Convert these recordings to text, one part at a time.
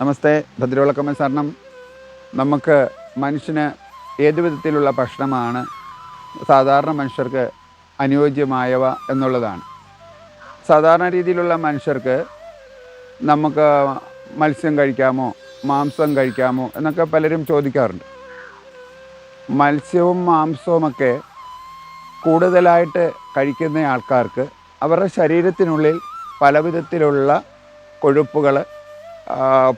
നമസ്തേ ഭദ്രവിളക്കമ്മ ശരണം നമുക്ക് മനുഷ്യന് ഏത് വിധത്തിലുള്ള ഭക്ഷണമാണ് സാധാരണ മനുഷ്യർക്ക് അനുയോജ്യമായവ എന്നുള്ളതാണ്. സാധാരണ രീതിയിലുള്ള മനുഷ്യർക്ക് നമുക്ക് മത്സ്യം കഴിക്കാമോ മാംസം കഴിക്കാമോ എന്നൊക്കെ പലരും ചോദിക്കാറുണ്ട്. മത്സ്യവും മാംസവുമൊക്കെ കൂടുതലായിട്ട് കഴിക്കുന്ന ആൾക്കാർക്ക് അവരുടെ ശരീരത്തിനുള്ളിൽ പല വിധത്തിലുള്ള കൊഴുപ്പുകൾ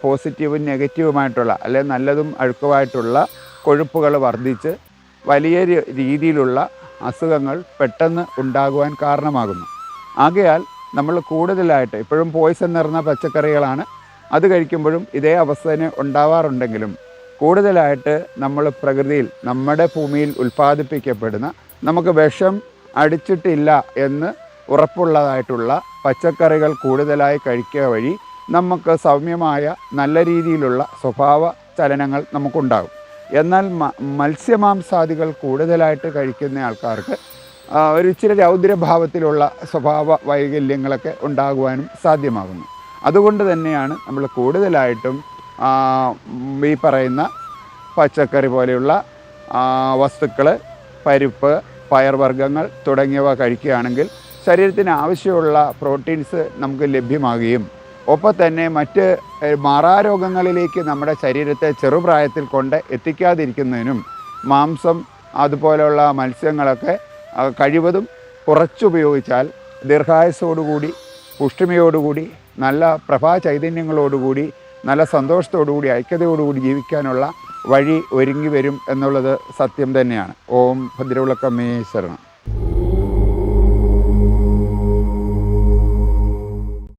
പോസിറ്റീവും നെഗറ്റീവുമായിട്ടുള്ള അല്ലെ നല്ലതും അഴുക്കുമായിട്ടുള്ള കൊഴുപ്പുകൾ വർദ്ധിച്ച് വലിയ രീതിയിലുള്ള അസുഖങ്ങൾ പെട്ടെന്ന് ഉണ്ടാകുവാൻ കാരണമാകുന്നു. ആകയാൽ നമ്മൾ കൂടുതലായിട്ട് ഇപ്പോഴും പോയിസൺ നിറഞ്ഞ പച്ചക്കറികളാണ്. അത് കഴിക്കുമ്പോഴും ഇതേ അവസ്ഥ തന്നെ ഉണ്ടാവാറുണ്ടെങ്കിലും കൂടുതലായിട്ട് നമ്മൾ പ്രകൃതിയിൽ നമ്മുടെ ഭൂമിയിൽ ഉൽപ്പാദിപ്പിക്കപ്പെടുന്ന നമുക്ക് വിഷം അടിച്ചിട്ടില്ല എന്ന് ഉറപ്പുള്ളതായിട്ടുള്ള പച്ചക്കറികൾ കൂടുതലായി കഴിക്കുക വഴി നമുക്ക് സൗമ്യമായ നല്ല രീതിയിലുള്ള സ്വഭാവ ചലനങ്ങൾ നമുക്കുണ്ടാകും. എന്നാൽ മത്സ്യമാംസാദികൾ കൂടുതലായിട്ട് കഴിക്കുന്ന ആൾക്കാർക്ക് ഒരു ഇച്ചിരി രൗദ്രഭാവത്തിലുള്ള സ്വഭാവ വൈകല്യങ്ങളൊക്കെ ഉണ്ടാകുവാനും സാധ്യമാകുന്നു. അതുകൊണ്ട് തന്നെയാണ് നമ്മൾ കൂടുതലായിട്ടും ഈ പറയുന്ന പച്ചക്കറി പോലെയുള്ള വസ്തുക്കൾ പരിപ്പ് പയർവർഗങ്ങൾ തുടങ്ങിയവ കഴിക്കുകയാണെങ്കിൽ ശരീരത്തിന് ആവശ്യമുള്ള പ്രോട്ടീൻസ് നമുക്ക് ലഭ്യമാകുകയും ഒപ്പം തന്നെ മറ്റ് മാറാരോഗങ്ങളിലേക്ക് നമ്മുടെ ശരീരത്തെ ചെറുപ്രായത്തിൽ കൊണ്ട് എത്തിക്കാതിരിക്കുന്നതിനും മാംസം അതുപോലെയുള്ള മത്സ്യങ്ങളൊക്കെ കഴിവതും കുറച്ചുപയോഗിച്ചാൽ ദീർഘായുസോടുകൂടി പുഷ്ടിമയോടുകൂടി നല്ല പ്രഭാ ചൈതന്യങ്ങളോടുകൂടി നല്ല സന്തോഷത്തോടുകൂടി ഐക്യതയോടുകൂടി ജീവിക്കാനുള്ള വഴി ഒരുങ്ങി വരും എന്നുള്ളത് സത്യം തന്നെയാണ്. ഓം ഭദ്രവിളക്കമ്മേ ശരണം.